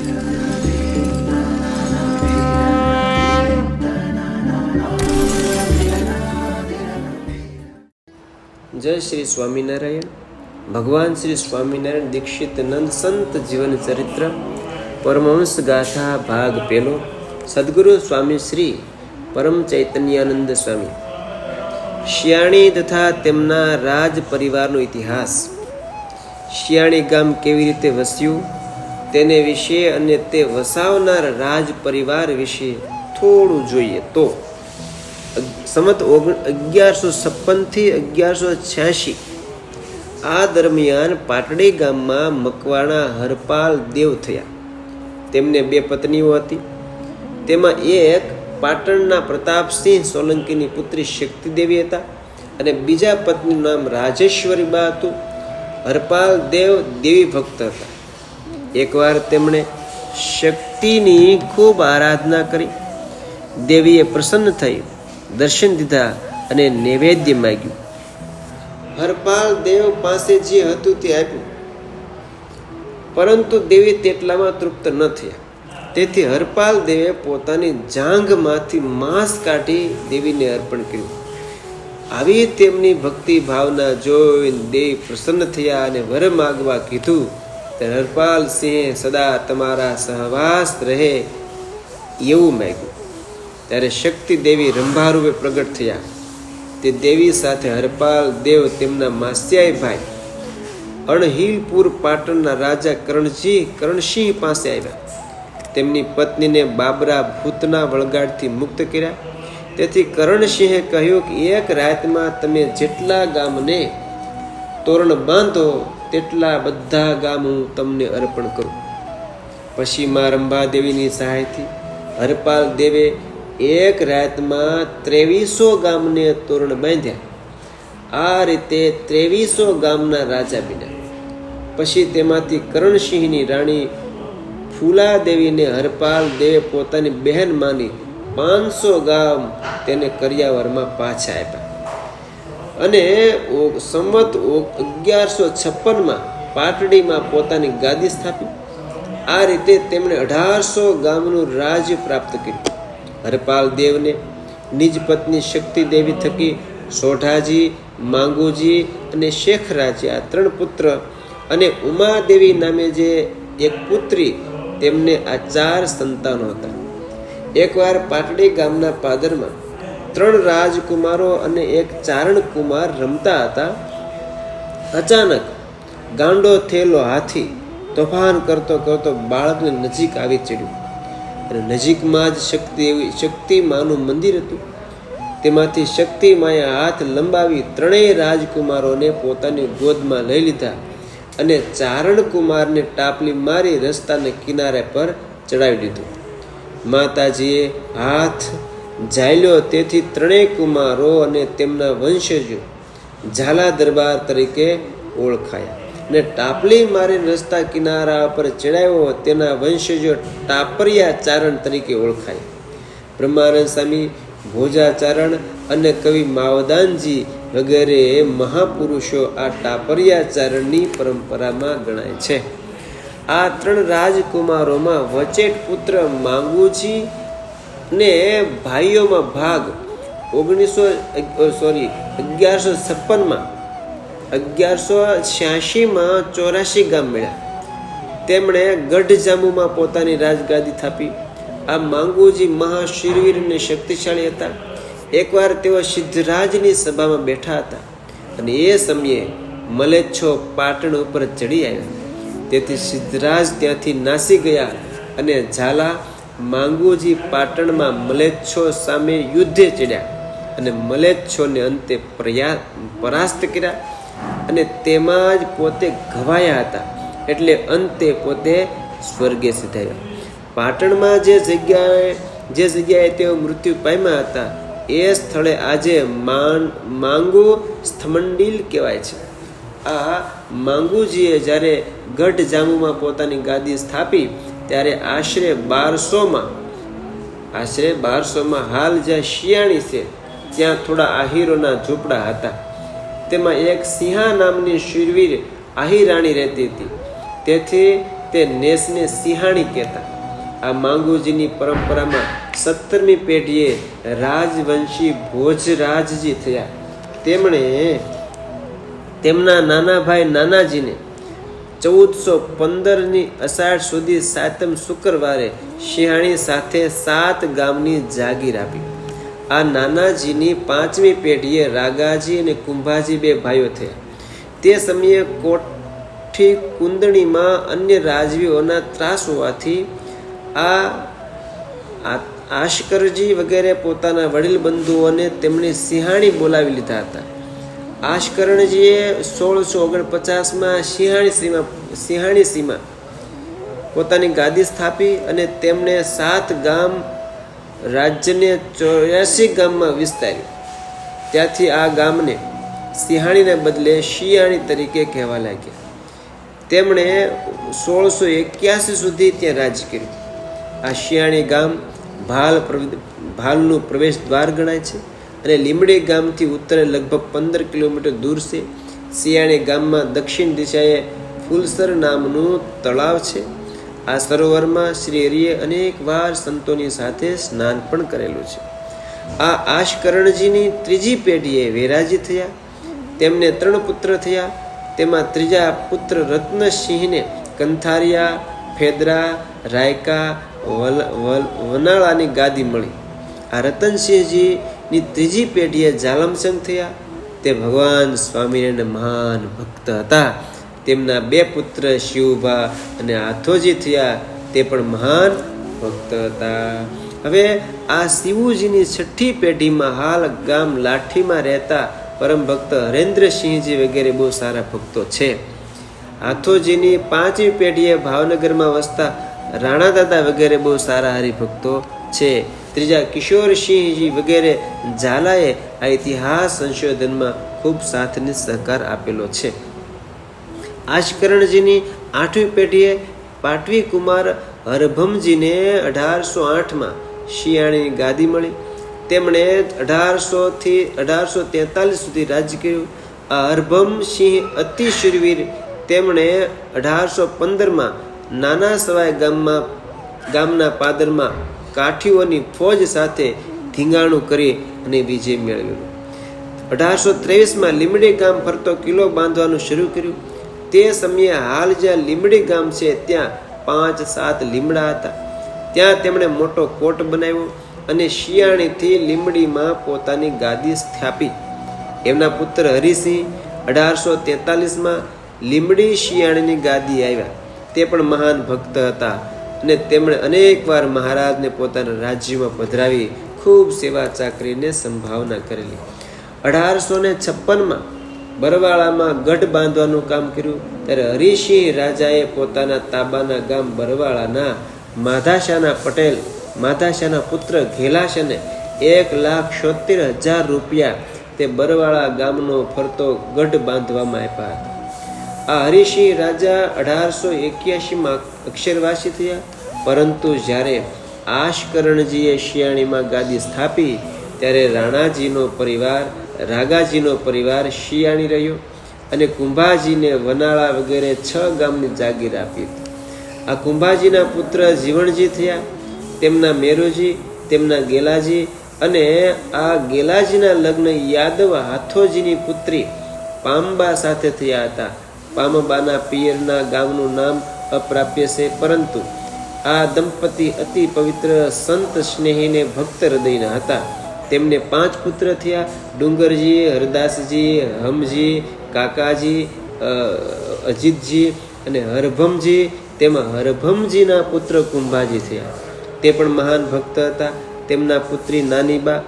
જય શ્રી સ્વામિનારાયણ. ભગવાન શ્રી સ્વામિનારાયણ દીક્ષિત નંદ સંત જીવન ચરિત્ર પરમહંસ ગાથા ભાગ પહેલો સદગુરુ સ્વામી શ્રી પરમ ચૈતન્યાનંદ સ્વામી. શિયાણી તથા તેમના રાજ પરિવારનો ઇતિહાસ. શિયાણી ગામ કેવી રીતે વસ્યું? તેને વિશે અને તે વસાવનાર રાજ પરિવાર વિશે થોડું જોઈએ તો સમત ઓગણ અગિયારસો છપ્પનથી અગિયારસો છ્યાસી આ દરમિયાન પાટડી ગામમાં મકવાણા, હરપાલ, દેવ થયા. તેમને બે પત્નીઓ હતી. તેમાં એક પાટણના પ્રતાપસિંહ સોલંકીની પુત્રી શક્તિદેવી હતા અને બીજા પત્નીનું નામ રાજેશ્વરીબા હતું. હરપાલ દેવ દેવી ભક્ત હતા. એકવાર તેમણે શક્તિની ખૂબ આરાધના કરી. દેવીએ પ્રસન્ન થઈ દર્શન દીધા અને નૈવેદ્ય માગ્યું. હરપાલ દેવ પાસે જે હતું તે આપ્યું. પરંતુ દેવી તેટલામાં તૃપ્ત ન થયા. તેથી હરપાલ દેવે પોતાની જાંઘમાંથી માંસ કાઢી દેવીને અર્પણ કર્યું. આવી તેમની ભક્તિ ભાવના જોઈને દેવી પ્રસન્ન થયા અને વર માગવા કીધું સિંહે સદા તમારા સહવાસ રહે એવું માગ્યું ત્યારે શક્તિ દેવી રંભારૂપે પ્રગટ થયા. તે દેવી સાથે હરપાલ દેવ તેમના માસ્યાઈ ભાઈ અણહિલપુર પાટણના રાજા કરણજી કરણસિંહ પાસે આવ્યા. તેમની પત્નીને બાબરા ભૂતના વળગાડથી મુક્ત કર્યા. તેથી કરણસિંહે કહ્યું કે એક રાતમાં તમે જેટલા ગામને તોરણ બાંધો તેટલા બધા ગામ હું તમને અર્પણ કરું. પછી માં રંભાદેવીની સહાયથી હરપાલ દેવે એક રાતમાં ત્રેવીસો ગામને તોરણ બાંધ્યા. આ રીતે ત્રેવીસો ગામના રાજા બન્યા. પછી તેમાંથી કરણસિંહની રાણી ફૂલાદેવીને હરપાલ દેવે પોતાની બહેન માની પાંચસો ગામ તેને કરિયાવરમાં પાછા આપ્યા. અને સંમત અગિયારસો છપ્પનમાં પાટડીમાં પોતાની ગાદી સ્થાપી. આ રીતે તેમણે અઢારસો ગામનું રાજ્ય પ્રાપ્ત કર્યું. હરપાલ દેવને નિજ પત્ની શક્તિ દેવી થકી સોઢાજી, માંગુજી અને શેખરાજી આ ત્રણ પુત્ર અને ઉમાદેવી નામે જે એક પુત્રી તેમને આ ચાર સંતાનો હતા. એકવાર પાટડી ગામના પાદરમાં ત્રણ રાજકુમારો અને એક ચારણ કુમાર રમતા હતા. અચાનક ગાંડો થયેલો હાથી તોફાન કરતો કરતો બાળકને નજીક આવી ચડ્યું. અને નજીકમાં જ શક્તિ એવી શક્તિમાનું મંદિર હતું. તેમાંથી શક્તિ માએ હાથ લંબાવી ત્રણેય રાજકુમારોને પોતાની ગોદમાં લઈ લીધા અને ચારણ કુમારને ટાપલી મારી રસ્તાને કિનારે પર ચડાવી દીધું. માતાજીએ હાથ ઝાલ્યો. તેથી ત્રણેય કુમારો અને તેમના વંશજો ઝાલા દરબાર તરીકે ઓળખાયા. ને ટાપલી મારી રસ્તા કિનારા પર ચડાવ્યો તેના વંશજો ટાપરિયા ચારણ તરીકે ઓળખાય. બ્રહ્માનંદ સ્વામી ભોજાચારણ અને કવિ માવદાનજી વગેરે મહાપુરુષો આ ટાપરિયાચારણની પરંપરામાં ગણાય છે. આ ત્રણ રાજકુમારોમાં વચેટ પુત્ર માંગુજી ને ભાઈઓમાં ભાગ ઓગણીસો સોરી અગિયારસો છપ્પનમાં, અગિયારસો છ્યાસીમાં ચોરાશી ગામ મળ્યા. તેમણે ગઢ જામુમાં પોતાની રાજગાદી થાપી. આ માંગુજી મહાશીરવીર અને શક્તિશાળી હતા. એકવાર તેઓ સિદ્ધરાજની સભામાં બેઠા હતા અને એ સમયે મલેચ્છો પાટણ ઉપર ચડી આવ્યા. તેથી સિદ્ધરાજ ત્યાંથી નાસી ગયા અને ઝાલા માંગુજી પાટણમાં મલેચ્છો સામે યુદ્ધે ચડ્યા અને મલેચ્છોને અંતે પ્રયા, પરાસ્ત કર્યા અને તેમાં જ પોતે ઘવાયા હતા. એટલે અંતે પોતે સ્વર્ગે સિધાયા પાટણમાં જે જગ્યાએ જે જગ્યાએ તેઓ મૃત્યુ પામ્યા હતા, એ સ્થળે આજે માન માંગુ સ્થમંડીલ કહેવાય છે. આ માંગુજીએ જ્યારે ગઢ જામુમાં પોતાની ગાદી સ્થાપી ત્યારે આશરે બારસોમાં આશરે બારસોમાં હાલ જ્યાં શિયાળી છે, ત્યાં થોડા આહીરોના ઝૂંપડા હતા. તેમાં એક સિંહા નામની શૂરવીર આહીરાણી રહેતી હતી. તેથી તે નેસને સિંહાણી કહેતા. આ માંગુજીની પરંપરામાં સત્તરમી પેઢીએ રાજવંશી ભોજરાજજી થયા. તેમણે તેમના નાના ભાઈ નાનાજીને ચૌદસો પંદરની અષાઢ સુધી સાતમ શુક્રવારે શિહાણી સાથે સાત ગામની જાગીર આપી. આ નાનાજીની પાંચમી પેઢીએ રાગાજી અને કુંભાજી બે ભાઈઓ થયા. તે સમયે કોઠી કુંદણીમાં અન્ય રાજવીઓના ત્રાસ હોવાથી આ આશકરજી વગેરે પોતાના વડીલ બંધુઓને તેમની સિંહાણી બોલાવી લીધા હતા. આશકરણજીએ સોળસો ઓગણપચાસમાં સિંહાણી સીમા સિંહાણી સીમા પોતાની ગાદી સ્થાપી અને તેમણે સાત ગામ રાજ્યને ચોર્યાસી ગામમાં વિસ્તાર્યું. ત્યાંથી આ ગામને સિંહાણીને બદલે શિયાળી તરીકે કહેવા લાગ્યા. તેમણે સોળસો એક્યાસી સુધી ત્યાં રાજ કર્યું. આ શિયાળી ગામ ભાલ ભાલનું પ્રવેશ દ્વાર ગણાય છે. અને લીમડી ગામથી ઉત્તરે લગભગ પંદર કિલોમીટર દૂર છે. શિયાળી ગામમાં દક્ષિણ દિશાએ ફૂલસર નામનું તળાવ છે. આ સરોવરમાં શ્રી હરિએ અનેક વાર સંતોની સાથે સ્નાન પણ કરેલું છે. આ આશકરણજીની ત્રીજી પેઢીએ વેરાજી થયા. તેમને ત્રણ પુત્ર થયા. તેમાં ત્રીજા પુત્ર રત્નસિંહને કંથારિયા, ફેદરા, રાયકા, વલ- વલ- વનાળાની ગાદી મળી. આ રતનસિંહજીની ત્રીજી પેઢીએ જાલમસંગ થયા. તે ભગવાન સ્વામિનારાયણ મહાન ભક્ત હતા. તેમના બે પુત્ર શિવભા અને આથોજી થયા. તે પણ મહાન ભક્ત હતા. હવે આ શિવજીની છઠ્ઠી પેઢીમાં હાલ ગામ લાઠીમાં રહેતા પરમ ભક્ત હરેન્દ્રસિંહજી વગેરે બહુ સારા ભક્તો છે. આથોજીની પાંચમી પેઢીએ ભાવનગરમાં વસતા રાણા દાદા વગેરે બહુ સારા હરિભક્તો છે. ત્રીજા કિશોરસિંહજી વગેરે ઝાલાએ આ ઇતિહાસ સંશોધનમાં ખૂબ સાથને સહકાર આપેલો છે. આજકરણજીની આઠમી પેઢીએ પાટવી કુમાર હરભમજીને અઢારસો આઠમાં શિયાળીની ગાદી મળી. તેમણે અઢારસોથી અઢારસો તેતાલીસ સુધી રાજ્ય કર્યું. આ હરભમ સિંહ અતિ શૂરવીર. તેમણે અઢારસો પંદરમાં નાના સવાય ગામમાં ગામના પાદરમાં કાઠીઓની ફોજ સાથે ધીંગાણું કરી અને વિજય મેળવ્યો. અઢારસો ત્રેવીસમાં લીમડી ગામ ફરતો કિલ્લો બાંધવાનું શરૂ કર્યું. તે સમયે હાલ જ્યાં લીમડી ગામ છે, ત્યાં પાંચ સાત લીમડા હતા. ત્યાં તેમણે મોટો કોટ બનાવ્યો અને શિયાળીથી લીમડીમાં પોતાની ગાદી સ્થાપી. એમના પુત્ર હરિસિંહ અઢારસો તેતાલીસમાં લીમડી શિયાળીની ગાદી આવ્યા. તે પણ મહાન ભક્ત હતા. અને તેમણે અનેકવાર મહારાજને પોતાના રાજ્યમાં પધરાવી ખૂબ સેવા ચાકરીને સંભાવના કરેલી. અઢારસો ને છપ્પનમાં બરવાળામાં ગઢ બાંધવાનું કામ કર્યું, ત્યારે હરિસિંહ રાજાએ પોતાના તાબાના ગામ બરવાળાના માધાશાના પટેલ, માધાશાના પુત્ર ઘેલાશને એક લાખ છોતેર હજાર રૂપિયા તે બરવાળા ગામનો ફરતો ગઢ બાંધવામાં આપ્યા હતા. આ હરિસિંહ રાજા અઢારસો એક્યાસીમાં અક્ષરવાસી થયા. પરંતુ જ્યારે આશકરણજીએ શિયાળીમાં ગાદી સ્થાપી, ત્યારે રાણાજીનો પરિવાર, રાગાજીનો પરિવાર શિયાળી રહ્યો અને કુંભાજીને વનાળા વગેરે છ ગામની જાગીર આપી આ કુંભાજીના પુત્ર જીવણજી થયા, તેમના મેરુજી, તેમના ગેલાજી અને આ ગેલાજીના લગ્ન યાદવ હાથોજીની પુત્રી પામ્બા સાથે થયા હતા. પામબાના પિયરના ગામનું નામ અપ્રાપ્ય છે, પરંતુ આ દંપતી અતિ પવિત્ર સંત સ્નેહીને ભક્ત હૃદયના હતા. તેમને પાંચ પુત્ર થયા, ડુંગરજી, હરદાસજી, હમજી, કાકાજી અજીતજી અને હરભમજી. તેમાં હરભમજીના પુત્ર કુંભાજી થયા. તે પણ મહાન ભક્ત હતા. તેમના પુત્રી નાનીબા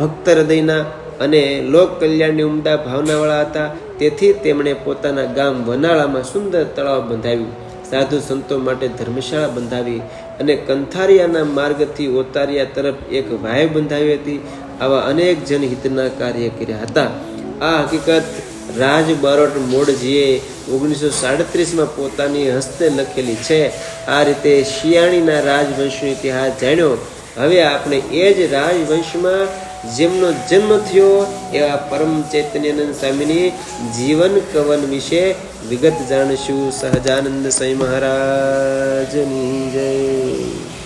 ભક્ત હૃદયના અને લોક કલ્યાણની ઉમદા ભાવનાવાળા હતા. તેથી તેમણે પોતાના ગામ વનાળામાં સુંદર તળાવ બંધાવ્યું. સાધુ સંતો માટે ધર્મશાળા બંધાવી અને કંથારિયાના માર્ગથી ઓતારિયા તરફ એક વાય બંધાવી હતી. આવા અનેક જનહિતના કાર્ય કર્યા હતા. આ હકીકત રાજ બારોટ મોડજીએ ઓગણીસો સાડત્રીસમાં પોતાની હસ્તે લખેલી છે. આ રીતે શિયાળીના રાજવંશનો ઇતિહાસ જાણ્યો. હવે આપણે એ જ રાજવંશમાં જેમનો જન્મ થયો એવા પરમ ચૈતન્યાનંદ સ્વામીની જીવન કવન વિશે વિગત જાણશું. સહજાનંદ સ્વામી મહારાજની જય.